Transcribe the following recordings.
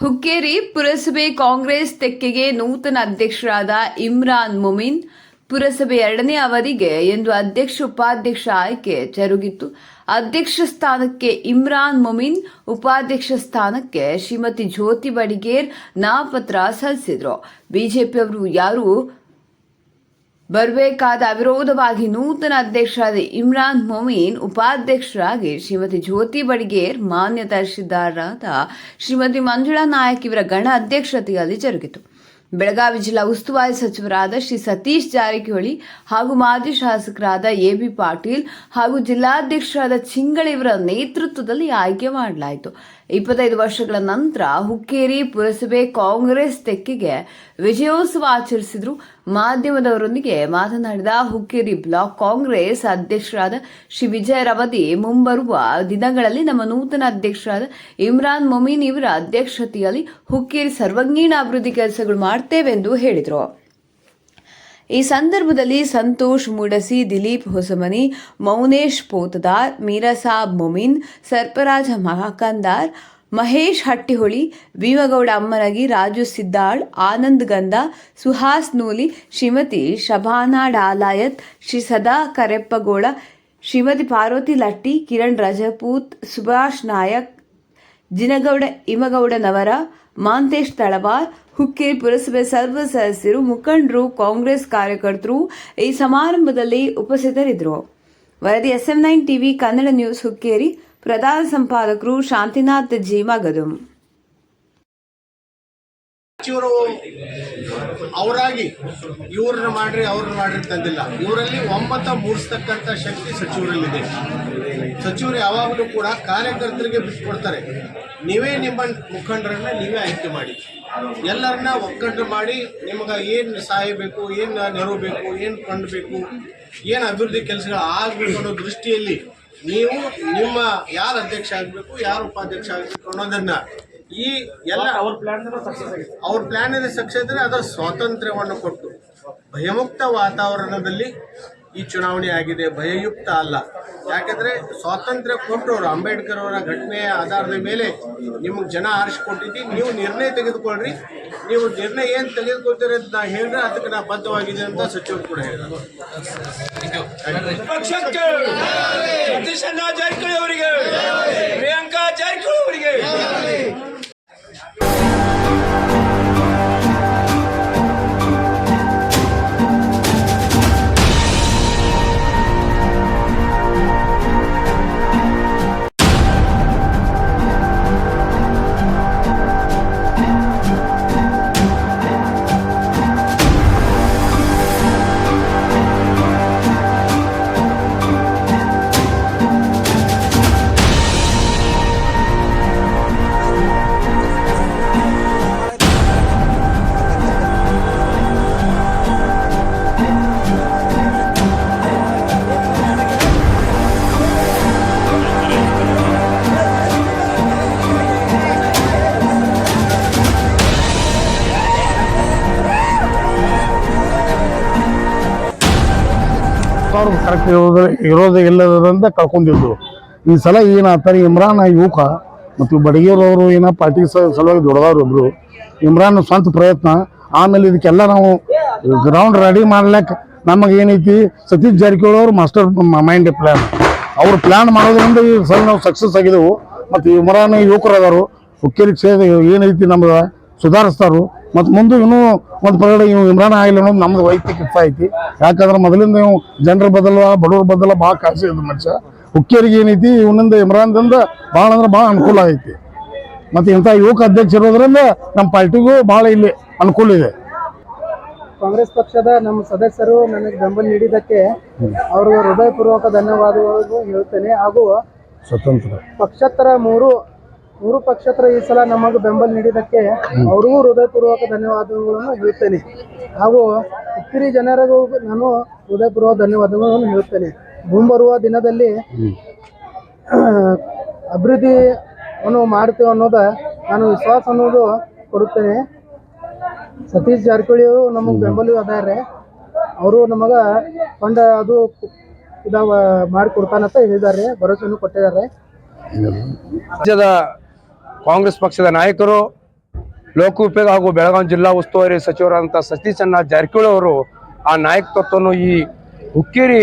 ಹುಕ್ಕೇರಿ ಪುರಸಭೆ ಕಾಂಗ್ರೆಸ್ ತೆಕ್ಕೆಗೆ ನೂತನ ಅಧ್ಯಕ್ಷರಾದ ಇಮ್ರಾನ್ ಮೊಮಿನ್ ಪುರಸಭೆ ಎರಡನೇ ಅವಧಿಗೆ ಎಂದು ಅಧ್ಯಕ್ಷ ಉಪಾಧ್ಯಕ್ಷ ಆಯ್ಕೆ ಜರುಗಿತು ಅಧ್ಯಕ್ಷ ಸ್ಥಾನಕ್ಕೆ ಇಮ್ರಾನ್ ಮೊಮಿನ್, ಉಪಾಧ್ಯಕ್ಷ ಸ್ಥಾನಕ್ಕೆ ಶ್ರೀಮತಿ ಜ್ಯೋತಿ ಬಡಿಗೇರ್ ನಾಮಪತ್ರ ಸಲ್ಲಿಸಿದ್ರು. ಬಿಜೆಪಿಯವರು ಯಾರು ಬರಬೇಕಾದ ಅವಿರೋಧವಾಗಿ ನೂತನ ಅಧ್ಯಕ್ಷರಾದ ಇಮ್ರಾನ್ ಮೊಮೀನ್, ಉಪಾಧ್ಯಕ್ಷರಾಗಿ ಶ್ರೀಮತಿ ಜ್ಯೋತಿ ಬಡಿಗೇರ್, ಮಾನ್ಯ ತಹಶೀಲ್ದಾರರಾದ ಶ್ರೀಮತಿ ಮಂಜುಳಾ ನಾಯಕ್ ಇವರ ಗಣ ಅಧ್ಯಕ್ಷತೆಯಲ್ಲಿ ಜರುಗಿತು. ಬೆಳಗಾವಿ ಜಿಲ್ಲಾ ಉಸ್ತುವಾರಿ ಸಚಿವರಾದ ಶ್ರೀ ಸತೀಶ್ ಜಾರಕಿಹೊಳಿ ಹಾಗೂ ಮಾಜಿ ಶಾಸಕರಾದ ಎ ಬಿ ಪಾಟೀಲ್ ಹಾಗೂ ಜಿಲ್ಲಾಧ್ಯಕ್ಷರಾದ ಚಿಂಗಳ ಇವರ ನೇತೃತ್ವದಲ್ಲಿ ಆಯ್ಕೆ ಮಾಡಲಾಯಿತು. ಇಪ್ಪತ್ತೈದು ವರ್ಷಗಳ ನಂತರ ಹುಕ್ಕೇರಿ ಪುರಸಭೆ ಕಾಂಗ್ರೆಸ್ ತೆಕ್ಕಿಗೆ ವಿಜಯೋತ್ಸವ ಆಚರಿಸಿದ್ರು. ಮಾಧ್ಯಮದವರೊಂದಿಗೆ ಮಾತನಾಡಿದ ಹುಕ್ಕೇರಿ ಬ್ಲಾಕ್ ಕಾಂಗ್ರೆಸ್ ಅಧ್ಯಕ್ಷರಾದ ಶ್ರೀ ವಿಜಯ ರವದಿ, ಮುಂಬರುವ ದಿನಗಳಲ್ಲಿ ನಮ್ಮ ನೂತನ ಅಧ್ಯಕ್ಷರಾದ ಇಮ್ರಾನ್ ಮೊಮೀನ್ ಇವರ ಅಧ್ಯಕ್ಷತೆಯಲ್ಲಿ ಹುಕ್ಕೇರಿ ಸರ್ವಾಂಗೀಣ ಅಭಿವೃದ್ಧಿ ಕೆಲಸಗಳು ಮಾಡ್ತೇವೆಂದು ಹೇಳಿದರು. ಈ ಸಂದರ್ಭದಲ್ಲಿ ಸಂತೋಷ್ ಮುಡಸಿ, ದಿಲೀಪ್ ಹೊಸಮನಿ, ಮೌನೇಶ್ ಪೋತದಾರ್ ಮೀರಸಾಬ್ ಮೊಮಿನ್, ಸರ್ಪರಾಜ ಮಹಾಕಂದಾರ್, ಮಹೇಶ್ ಹಟ್ಟಿಹೊಳಿ ಭೀಮಗೌಡ ಅಮ್ಮನಗಿ, ರಾಜು ಸಿದ್ದಾಳ್, ಆನಂದ್ ಗಂಧ, ಸುಹಾಸ್ ನೂಲಿ, ಶ್ರೀಮತಿ ಶಬಾನಾ ಡಾಲಾಯತ್, ಶ್ರೀ ಸದಾ ಕರೆಪ್ಪಗೋಳ, ಶ್ರೀಮತಿ ಪಾರ್ವತಿ ಲಟ್ಟಿ, ಕಿರಣ್ ರಜಪೂತ್, ಸುಭಾಷ್ ನಾಯಕ್ ಜಿನಗೌಡ ಇಮಗೌಡನವರ ಮಾಂತೇಶ್ ತಳವಾರ್ ಹುಕ್ಕೇರಿ ಪುರಸಭೆ ಸರ್ವ ಸದಸ್ಯರು ಮುಖಂಡರು, ಕಾಂಗ್ರೆಸ್ ಕಾರ್ಯಕರ್ತರು ಈ ಸಮಾರಂಭದಲ್ಲಿ ಉಪಸ್ಥಿತರಿದ್ದರು. ವರದಿ SM nine TV, Kannada news Hukkeri, ಪ್ರಧಾನ ಸಂಪಾದಕರು ಶಾಂತಿನಾಥ್ ಜಿ ಮಗದುಂ ಅವರಾಗಿ ಇವ್ರನ್ನ ಮಾಡ್ರಿ, ಅವ್ರನ್ನ ಮಾಡ್ರಿ ತಂದಿಲ್ಲ ಇವರಲ್ಲಿ ಒಮ್ಮತ ಮೂಡಿಸ್ತಕ್ಕಂಥ ಶಕ್ತಿ ಸಚಿವರಲ್ಲಿದೆ. ಸಚಿವರು ಯಾವಾಗಲೂ ಕೂಡ ಕಾರ್ಯಕರ್ತರಿಗೆ ಬಿಟ್ಕೊಡ್ತಾರೆ ನೀವೇ ನಿಮ್ಮ ಮುಖಂಡರನ್ನ ನೀವೇ ಆಯ್ಕೆ ಮಾಡಿ. ಎಲ್ಲರನ್ನ ಒಕ್ಕಟ್ಟು ಮಾಡಿ ನಿಮಗೆ ಏನು ಸಹಾಯ ಬೇಕು ಏನು ನೆರವು ಬೇಕು ಏನು ಫಂಡ್ ಬೇಕು ಏನು ಅಭಿವೃದ್ಧಿ ಕೆಲಸಗಳು ಆಗಬೇಕು ಅನ್ನೋ ದೃಷ್ಟಿಯಲ್ಲಿ ನೀವು ನಿಮ್ಮ ಯಾರು ಅಧ್ಯಕ್ಷ ಆಗಬೇಕು ಯಾರು ಉಪಾಧ್ಯಕ್ಷ ಆಗಬೇಕು ಅನ್ನೋದನ್ನು ಈ ಎಲ್ಲ ಅವ್ರ ಪ್ಲಾನ್ ಅವ್ರ ಪ್ಲಾನ್ ಸಕ್ಸಸ್ ಅದರ ಸ್ವಾತಂತ್ರ್ಯವನ್ನು ಕೊಟ್ಟು ಭಯಮುಕ್ತ ವಾತಾವರಣದಲ್ಲಿ ಈ ಚುನಾವಣೆ ಆಗಿದೆ ಭಯಯುಕ್ತ ಅಲ್ಲ. ಯಾಕಂದರೆ ಸ್ವಾತಂತ್ರ್ಯ ಕೊಟ್ಟವರು ಅಂಬೇಡ್ಕರ್ ಅವರ ಘಟನೆಯ ಆಧಾರದ ಮೇಲೆ ನಿಮಗೆ ಜನ ಆರಿಸಿಕೊಟ್ಟಿದ್ದು ನೀವು ನಿರ್ಣಯ ತೆಗೆದುಕೊಳ್ಳ್ರಿ ನೀವು ನಿರ್ಣಯ ಏನು ತೆಗೆದುಕೊಳ್ತೀರಿ ಅಂತ ನಾ ಹೇಳಿದ್ರೆ ಅದಕ್ಕೆ ನಾ ಬದ್ಧವಾಗಿದೆ ಅಂತ ಸಚಿವರು ಕೂಡ ಹೇಳಿದ್ರು. ಅವ್ರು ಕರೆಕ್ಟ್ ಇರೋದು ಇರೋದೇ ಇಲ್ಲದ್ರಿಂದ ಕಳ್ಕೊಂಡಿದ್ರು. ಈ ಸಲ ಏನಾಗ್ತಾರೆ ಇಮ್ರಾನ್ ಯುವಕ ಮತ್ತು ಬಡಗೇರವರು ಏನೋ ಪಾರ್ಟಿ ಸಲುವಾಗಿ ದೊಡ್ಡದವ್ರು ಒಬ್ರು ಇಮ್ರಾನ್ ಸ್ವಂತ ಪ್ರಯತ್ನ. ಆಮೇಲೆ ಇದಕ್ಕೆಲ್ಲ ನಾವು ಗ್ರೌಂಡ್ ರೆಡಿ ಮಾಡ್ಲಿಕ್ಕೆ ನಮಗೆ ಏನೈತಿ? ಸತೀಶ್ ಜಾರಕಿಹೊಳಿ ಅವರು ಮಾಸ್ಟರ್ ಮೈಂಡ್ ಪ್ಲಾನ್ ಅವ್ರು ಪ್ಲಾನ್ ಮಾಡೋದ್ರಿಂದ ಈ ಸಲ ನಾವು ಸಕ್ಸಸ್ ಆಗಿದ್ದೆವು ಮತ್ತು ಇಮ್ರಾನ್ ಯುವಕರು ಅದಾರು. ಹುಕ್ಕೇರಿ ಕ್ಷೇತ್ರ ಏನೈತಿ ನಮ್ದು? ಸುಧಾರಿಸ್ತಾರು. ಮತ್ತು ಮುಂದೆ ಇನ್ನೂ ಒಂದು ಪರಿಗಡೆ ಇವು ಇಮ್ರಾನ್ ಆಗಿಲ್ಲ ಅನ್ನೋದು ನಮ್ದು ವೈಯಕ್ತಿಕ ಇಷ್ಟ ಐತಿ. ಯಾಕಂದ್ರೆ ಮೊದಲಿಂದ ಇವು ಜನರ ಬದಲ ಬಡವ್ರ ಬದಲ ಭಾಳ ಕಾಸಿ ಇದ್ದ ಮನುಷ್ಯ. ಹುಕ್ಕೇರಿಗೆ ಏನೈತಿ ಇವನಿಂದ ಇಮ್ರಾನ್ದಿಂದ ಭಾಳ ಅಂದ್ರೆ ಭಾಳ ಅನುಕೂಲ ಐತಿ. ಮತ್ತು ಇಂಥ ಯುವಕ ಅಧ್ಯಕ್ಷ ಇರೋದ್ರಿಂದ ನಮ್ಮ ಪಾರ್ಟಿಗೂ ಭಾಳ ಇಲ್ಲಿ ಅನುಕೂಲ ಇದೆ. ಕಾಂಗ್ರೆಸ್ ಪಕ್ಷದ ನಮ್ಮ ಸದಸ್ಯರು ನನಗೆ ಬೆಂಬಲ ನೀಡಿದ್ದಕ್ಕೆ ಅವರು ಹೃದಯಪೂರ್ವಕ ಧನ್ಯವಾದಗಳು ಹೇಳ್ತೇನೆ. ಹಾಗೂ ಸ್ವತಂತ್ರ. ಪಕ್ಷೇತರ ಮೂರು ಮೂರು ಪಕ್ಷೇತರ ಈ ಸಲ ನಮಗೆ ಬೆಂಬಲ ನೀಡಿದ್ದಕ್ಕೆ ಅವ್ರಿಗೂ ಹೃದಯಪೂರ್ವಕ ಧನ್ಯವಾದಗಳನ್ನು ಹೇಳ್ತೇನೆ ಹಾಗೂ ಉಕ್ಕಿರಿ ಜನರಿಗೂ ನಾನು ಹೃದಯಪೂರ್ವಕ ಧನ್ಯವಾದಗಳನ್ನು ಹೇಳ್ತೇನೆ ಮುಂಬರುವ ದಿನದಲ್ಲಿ ಅಭಿವೃದ್ಧಿಯನ್ನು ಮಾಡ್ತೇವೆ ಅನ್ನೋದ ನಾನು ವಿಶ್ವಾಸ ಅನ್ನೋದು ಕೊಡುತ್ತೇನೆ. ಸತೀಶ್ ಜಾರಕಿಹೊಳಿ ಅವರು ನಮಗೆ ಬೆಂಬಲ ಅದಾರೆ ಅವರು ನಮಗ ಕಂಡ ಅದು ಇದಾವ ಮಾಡಿಕೊಡ್ತಾನಂತ ಹೇಳಿದ್ದಾರೆ ಭರವಸೆಯನ್ನು ಕೊಟ್ಟಿದ್ದಾರೆ ರಾಜ್ಯದ ಕಾಂಗ್ರೆಸ್ ಪಕ್ಷದ ನಾಯಕರು, ಲೋಕೋಪಯೋಗ ಹಾಗೂ ಬೆಳಗಾವಿ ಜಿಲ್ಲಾ ಉಸ್ತುವಾರಿ ಸಚಿವರಾದಂಥ ಸತೀಶ್ ಅಣ್ಣ ಜಾರಕಿಹೊಳಿ ಅವರು ಆ ನಾಯಕತ್ವವನ್ನು ಈ ಹುಕ್ಕೇರಿ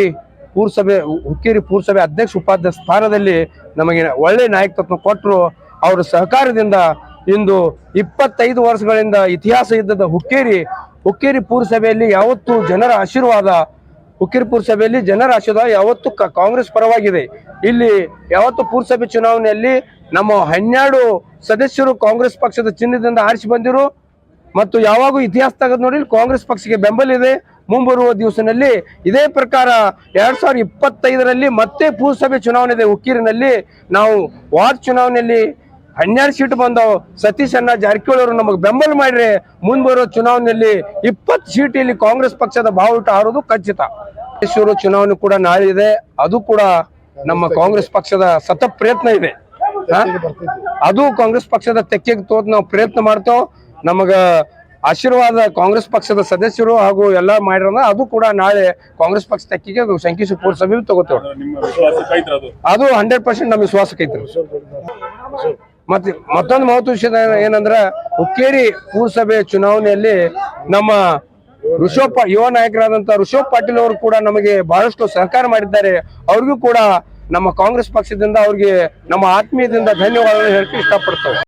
ಪುರಸಭೆ, ಹುಕ್ಕೇರಿ ಪೂರಸಭೆ ಅಧ್ಯಕ್ಷ ಉಪಾಧ್ಯಕ್ಷ ಸ್ಥಾನದಲ್ಲಿ ನಮಗೆ ಒಳ್ಳೆ ನಾಯಕತ್ವ ಕೊಟ್ಟರು. ಅವರ ಸಹಕಾರದಿಂದ ಇಂದು ಇಪ್ಪತ್ತೈದು ವರ್ಷಗಳಿಂದ ಇತಿಹಾಸ ಇದ್ದದ ಹುಕ್ಕೇರಿ ಹುಕ್ಕೇರಿ ಪುರಸಭೆಯಲ್ಲಿ ಯಾವತ್ತೂ ಜನರ ಆಶೀರ್ವಾದ ಹುಕ್ಕೇರಿ ಸಭೆಯಲ್ಲಿ ಜನರ ಆಶೀರ್ವಾದ ಯಾವತ್ತು ಕಾಂಗ್ರೆಸ್ ಪರವಾಗಿದೆ. ಇಲ್ಲಿ ಯಾವತ್ತು ಪುರಸಭೆ ಚುನಾವಣೆಯಲ್ಲಿ ನಮ್ಮ ಹನ್ನೆರಡು ಸದಸ್ಯರು ಕಾಂಗ್ರೆಸ್ ಪಕ್ಷದ ಚಿಹ್ನದಿಂದ ಆರಿಸಿ ಬಂದಿರು. ಮತ್ತು ಯಾವಾಗೂ ಇತಿಹಾಸ ತೆಗೆದು ನೋಡಿ ಕಾಂಗ್ರೆಸ್ ಪಕ್ಷಕ್ಕೆ ಬೆಂಬಲ ಇದೆ. ಮುಂಬರುವ ದಿವಸದಲ್ಲಿ ಇದೇ ಪ್ರಕಾರ ಎರಡ್ ಸಾವಿರದ ಇಪ್ಪತ್ತೈದರಲ್ಲಿ ಮತ್ತೆ ಪುರಸಭೆ ಚುನಾವಣೆ ಇದೆ. ಹುಕ್ಕೀರಿನಲ್ಲಿ ನಾವು ವಾರ್ಡ್ ಚುನಾವಣೆಯಲ್ಲಿ ಹನ್ನೆರಡು ಸೀಟ್ ಬಂದವು. ಸತೀಶ್ ಅಣ್ಣ ಜಾರಕಿಹೊಳಿ ಅವರು ನಮಗೆ ಬೆಂಬಲ ಮಾಡ್ರಿ ಮುಂಬರುವ ಚುನಾವಣೆಯಲ್ಲಿ ಇಪ್ಪತ್ತು ಸೀಟ್ ಇಲ್ಲಿ ಕಾಂಗ್ರೆಸ್ ಪಕ್ಷದ ಬಾವುಟ ಹಾರೋದು ಖಚಿತ. ಮೈಸೂರು ಚುನಾವಣೆ ಕೂಡ ನಾಳೆ ಇದೆ. ಅದು ಕೂಡ ನಮ್ಮ ಕಾಂಗ್ರೆಸ್ ಪಕ್ಷದ ಸತ ಪ್ರಯತ್ನ ಇದೆ. ಅದು ಕಾಂಗ್ರೆಸ್ ಪಕ್ಷದ ತೆಕ್ಕೆಗೆ ತೋತ್ ನಾವು ಪ್ರಯತ್ನ ಮಾಡ್ತೇವೆ. ನಮಗ ಆಶೀರ್ವಾದ ಕಾಂಗ್ರೆಸ್ ಪಕ್ಷದ ಸದಸ್ಯರು ಹಾಗೂ ಎಲ್ಲ ಮಾಡಿರೋದ ಅದು ಕೂಡ ನಾಳೆ ಕಾಂಗ್ರೆಸ್ ಪಕ್ಷ ತೆಕ್ಕಿಗೆ ಶಂಕಿಸಿ ಸಭೆ ತಗೋತೇವೆ. ಅದು ಹಂಡ್ರೆಡ್ ಪರ್ಸೆಂಟ್ ನಮ್ಮ ವಿಶ್ವಾಸಕ್ಕೆ ಐತ್ರಿ ಮತ್ತೆ ಮತ್ತೊಂದು ಮಹತ್ವ ವಿಷಯ ಏನಂದ್ರ ಹುಕ್ಕೇರಿ ಪುರಸಭೆ ಚುನಾವಣೆಯಲ್ಲಿ ನಮ್ಮ ಋಷಭ್ ಯುವ ನಾಯಕರಾದಂತ ಋಷಭ್ ಪಾಟೀಲ್ ಅವರು ಕೂಡ ನಮಗೆ ಬಹಳಷ್ಟು ಸಹಕಾರ ಮಾಡಿದ್ದಾರೆ. ಅವ್ರಿಗೂ ಕೂಡ ನಮ್ಮ ಕಾಂಗ್ರೆಸ್ ಪಕ್ಷದಿಂದ ಅವ್ರಿಗೆ ನಮ್ಮ ಆತ್ಮೀಯದಿಂದ ಧನ್ಯವಾದಗಳು ಹೇಳಕ್ಕೆ ಇಷ್ಟಪಡ್ತೇವೆ.